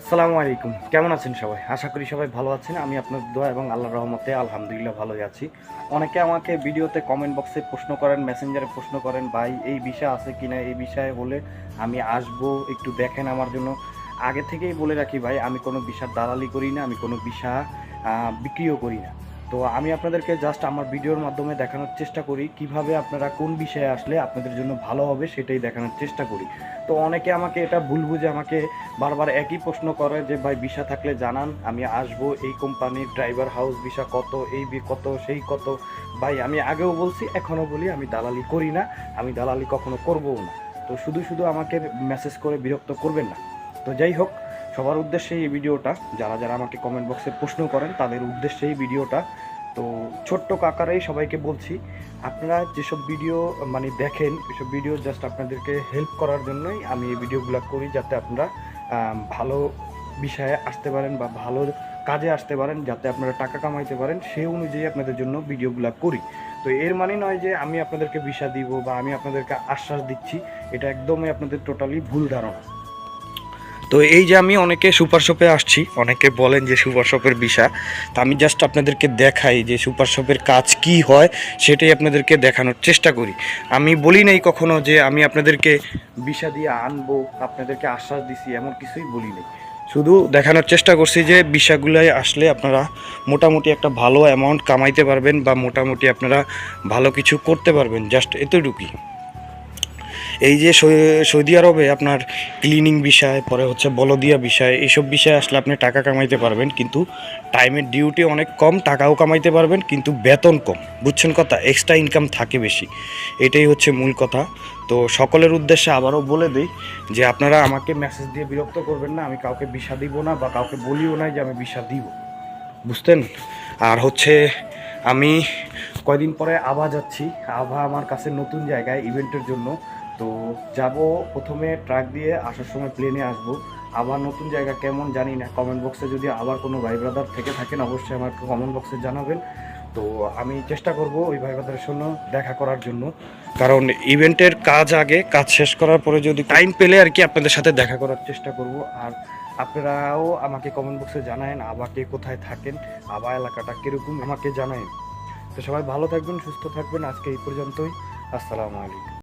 আসসালামু আলাইকুম। কেমন আছেন সবাই? আশা করি সবাই ভালো আছেন। আমি আপনার দোয়া এবং আল্লাহ রহমতে আলহামদুলিল্লাহ ভালোই আছি। অনেকে আমাকে ভিডিওতে কমেন্ট বক্সে প্রশ্ন করেন মেসেঞ্জারে প্রশ্ন করেন, ভাই, এই বিষয় আছে কিনা? এই বিষয়ে বলে আমি আসব, একটু দেখেন আমার জন্য। আগে থেকেই বলে রাখি, ভাই, আমি কোনো বিষয় দালালি করি না, আমি কোনো বিষয় বিক্রিও করি না। তো আমি আপনাদেরকে জাস্ট আমার ভিডিওর মাধ্যমে দেখানোর চেষ্টা করি, কীভাবে আপনারা কোন বিষয়ে আসলে আপনাদের জন্য ভালো হবে সেটাই দেখানোর চেষ্টা করি। তো অনেকে আমাকে এটা ভুল বুঝে আমাকে বারবার একই প্রশ্ন করে যে, ভাই, ভিসা থাকলে জানান, আমি আসব, এই কোম্পানির ড্রাইভার হাউস ভিসা কত, এই কত, সেই কত। ভাই, আমি আগেও বলছি, এখনও বলি, আমি দালালি করি না, আমি দালালি কখনো করবও না। তো শুধু শুধু আমাকে মেসেজ করে বিরক্ত করবেন না। তো যাই হোক সবার উদ্দেশ্যে এই ভিডিওটা, যারা যারা আমাকে কমেন্ট বক্সে প্রশ্ন করেন, তাদের উদ্দেশ্যে এই ভিডিওটা। তো ছোট্ট কাকারাই সবাইকে বলছি, আপনারা যেসব ভিডিও মানে দেখেন, এসব ভিডিও জাস্ট আপনাদেরকে হেল্প করার জন্যই আমি এই ভিডিওগুলো করি, যাতে আপনারা ভালো বিষয়ে আসতে পারেন বা ভালো কাজে আসতে পারেন, যাতে আপনারা টাকা কামাইতে পারেন সেই অনুযায়ী আপনাদের জন্য ভিডিওগুলো করি। তো এর মানে নয় যে আমি আপনাদেরকে ভিসা দিব বা আমি আপনাদেরকে আশ্বাস দিচ্ছি, এটা একদমই আপনাদের টোটালি ভুল ধারণা। তো এই যে আমি অনেকে সুপার শপে আসছি, অনেকে বলেন যে সুপার শপের বিষা, তা আমি জাস্ট আপনাদেরকে দেখাই যে সুপার শপের কাজ কি হয়, সেটাই আপনাদেরকে দেখানোর চেষ্টা করি। আমি বলি নাই কখনো যে আমি আপনাদেরকে বিষা দিয়ে আনব, আপনাদেরকে আশ্বাস দিছি, এমন কিছুই বলি নাই। শুধু দেখানোর চেষ্টা করছি যে বিষাগুলোয় আসলে আপনারা মোটামুটি একটা ভালো অ্যামাউন্ট কামাইতে পারবেন বা মোটামুটি আপনারা ভালো কিছু করতে পারবেন জাস্ট এতটুকুই। এই যে সৌদি আরবে আপনার ক্লিনিং বিষয়, পরে হচ্ছে বলদিয়া বিষয় এইসব বিষয়ে আসলে আপনি টাকা কামাইতে পারবেন, কিন্তু টাইমের ডিউটি অনেক কম, টাকাও কামাইতে পারবেন, কিন্তু বেতন কম। বুঝছেন কথা? এক্সট্রা ইনকাম থাকে বেশি। এটাই হচ্ছে মূল কথা। তো সকলের উদ্দেশ্যে আবারও বলে দিই যে আপনারা আমাকে মেসেজ দিয়ে বিরক্ত করবেন না, আমি কাউকে বিষা দিব না বা কাউকে বলিও না যে আমি বিষা দিব। বুঝতেন? আর হচ্ছে আমি কয়দিন পরে আভা যাচ্ছি। আভা আমার কাছে নতুন জায়গায় ইভেন্টের জন্য। তো যাব প্রথমে ট্রাক দিয়ে, আসার সময় প্লেনে আসব। আবার নতুন জায়গা কেমন জানি না। কমেন্ট বক্সে যদি আবার কোনো ভাই ব্রাদার থেকে থাকেন, অবশ্যই আমাকে কমেন্ট বক্সে জানাবেন। তো আমি চেষ্টা করব ওই ভাই ব্রাদারের জন্য দেখা করার জন্য। কারণ ইভেন্টের কাজ আগে, কাজ শেষ করার পরে যদি টাইম পেলে আর কি আপনাদের সাথে দেখা করার চেষ্টা করব। আর আপনারাও আমাকে কমেন্ট বক্সে জানায়েন আবাকে কোথায় থাকেন আবা এলাকাটা কীরকম আমাকে জানায়েন। তো সবাই ভালো থাকবেন, সুস্থ থাকবেন। আজকে এই পর্যন্তই। আসসালামু আলাইকুম।